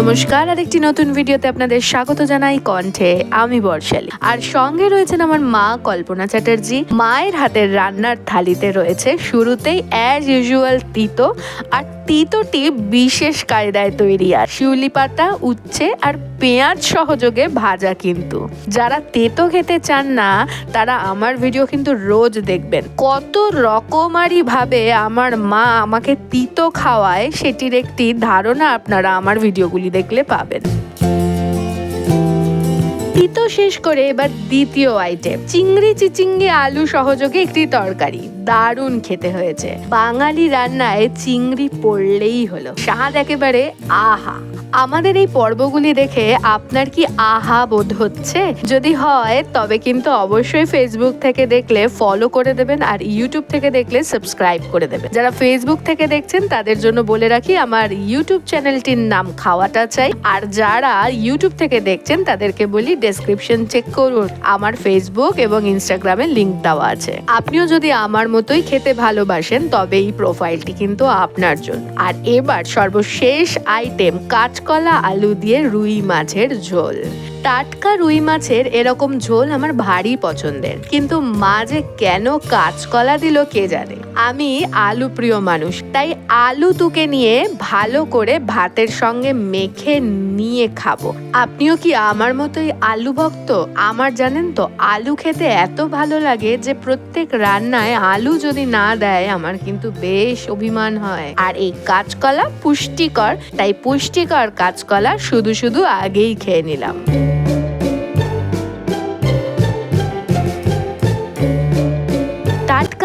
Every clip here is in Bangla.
নমস্কার আর একটি নতুন ভিডিওতে আপনাদের স্বাগত জানাই কণ্ঠে, আমি বর্ষালী। আর সঙ্গে রয়েছেন আমার মা কল্পনা চ্যাটার্জি। মায়ের হাতের রান্নার থালিতে রয়েছে শুরুতেই অ্যাজ ইউজুয়াল তিতো আর তিতোটি বিশেষ কায়দায় তৈরি আর শিউলি পাতা, উচ্ছে আর পেঁয়াজ সহযোগে ভাজা কিন্তু। যারা তেতো খেতে চান না, তারা আমার ভিডিও কিন্তু রোজ দেখবেন। কত রকমারি ভাবে আমার মা আমাকে তিতো খাওয়ায়, সেটির একটি ধারণা আপনারা আমার ভিডিওগুলি দেখলে পাবেন। তিতো শেষ করে এবার দ্বিতীয় আইটেম চিংড়ি চিচিঙ্গি আলু সহযোগে একটি তরকারি। দারুণ খেতে হয়েছে। বাঙালি রান্নায় চিংড়ি পড়লেই হলো। স্বাদ একেবারে আহা। আমাদের এই পর্বগুলি দেখে আপনার কি আহা বোধ হচ্ছে? যদি হয়, তবে কিন্তু অবশ্যই ফেসবুক থেকে দেখলে ফলো করে দেবেন আর ইউটিউব থেকে দেখলে সাবস্ক্রাইব করে দেবেন। যারা ফেসবুক থেকে দেখছেন, তাদের জন্য বলে রাখি, আমার ইউটিউব চ্যানেলটির নাম খাওয়াটা চাই। আর যারা ইউটিউব থেকে দেখছেন, তাদেরকে বলি ডেসক্রিপশন চেক করুন। আমার ফেসবুক এবং ইনস্টাগ্রামে লিংক দেওয়া আছে। আপনিও যদি আমার মতোই খেতে ভালোবাসেন, তবে এই প্রোফাইলটি কিন্তু আপনার জন্য। আর এবার সর্বশেষ আইটেম কাঁচকলা আলু দিয়ে রুই মাছের ঝোল। টাটকা রুই মাছের এরকম ঝোল আমার ভারী পছন্দের। কিন্তু মা যে কেন কাঁচকলা দিল কে জানে? আমি আলু প্রিয় মানুষ, তাই আলু তুকে নিয়ে ভালো করে ভাতের সঙ্গে মেখে নিয়ে খাব। আপনিও কি আমার মতোই আলু ভক্ত? আমার জানেন তো, আলু খেতে এত ভালো লাগে যে প্রত্যেক রান্নায় আলু যদি না দেয়, আমার কিন্তু বেশ অভিমান হয়। আর এই কাঁচকলা পুষ্টিকর, তাই পুষ্টিকর কাঁচকলা শুধু শুধু আগেই খেয়ে নিলাম।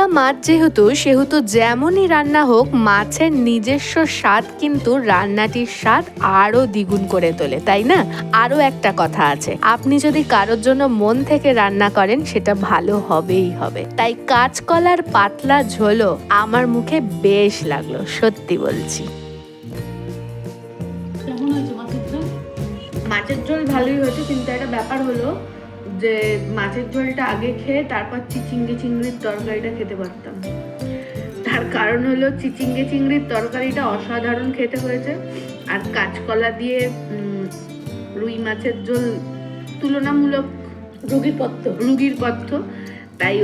টাটকা মাছ যেহেতু সেহেতু যেমনই রান্না হোক মাছের নিজস্ব স্বাদ কিন্তু রান্নাটির স্বাদ আরও দ্বিগুণ করে তোলে তাই না? আরও একটা কথা আছে আপনি যদি কারোর জন্য মন থেকে রান্না করেন সেটা ভালো হবেই হবে। তাই কাঁচকলার পাতলা ঝোলও আমার মুখে বেশ লাগল সত্যি বলছি। মাছের ঝোল? মাছের ঝোল ভালোই হয়েছে কিন্তু একটা ব্যাপার হলো যে মাছের ঝোলটা আগে খেয়ে তারপর চিচিঙ্গে চিংড়ির তরকারিটা খেতে পারতাম। তার কারণ হলো চিচিঙ্গে চিংড়ির তরকারিটা অসাধারণ খেতে হয়েছে। আর কাঁচকলা দিয়ে রুই মাছের ঝোল তুলনামূলক রুগীর পত্র রুগীর পথ্য। তাই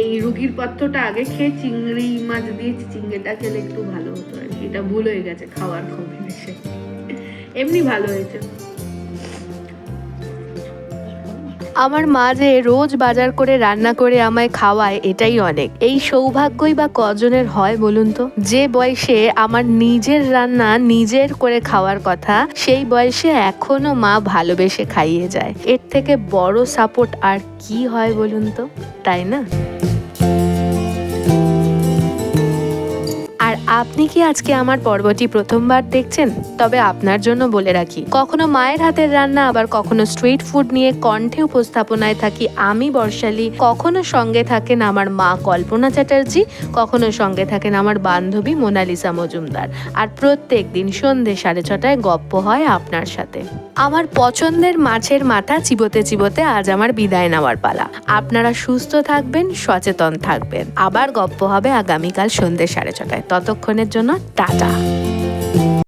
এই রুগীর পথ্যটা আগে খেয়ে চিংড়ি মাছ দিয়ে চিচিঙ্গেটা খেলে একটু ভালো হতো আর কি। এটা ভুল হয়ে গেছে খাওয়ার কম্বিনেশন এমনি ভালো হয়েছে। আমার মা যে রোজ বাজার করে রান্না করে আমায় খাওয়ায়, এটাই অনেক। এই সৌভাগ্যই বা কজনের হয় বলুন তো? যে বয়সে আমার নিজের রান্না নিজের করে খাওয়ার কথা, সেই বয়সে এখনও মা ভালোবেসে খাইয়ে যায়। এর থেকে বড় সাপোর্ট আর কি হয় বলুন তো? তাই না? আপনি কি আজকে আমার পর্বটি প্রথমবার দেখছেন? তবে আপনার জন্য বলে রাখি, কখনো মায়ের হাতের রান্না, আবার কখনো স্ট্রিট ফুড নিয়ে কণ্ঠে উপস্থাপনায় থাকি আমি, বর্ষালী। কখনো সঙ্গে থাকেন আমার মা কল্পনা চ্যাটার্জি, কখনো সঙ্গে থাকেন আমার বান্ধবী মোনালিসা মজুমদার। আর প্রত্যেক দিন সন্ধে সাড়ে ছটায় গপ্প হয় আপনার সাথে। আমার পছন্দের মাছের মাথা চিবোতে চিবোতে আজ আমার বিদায় নেওয়ার পালা। আপনারা সুস্থ থাকবেন, সচেতন থাকবেন। আবার গপ্প হবে আগামীকাল সন্ধে সাড়ে ছটায়। ততক্ষণের জন্য টাটা।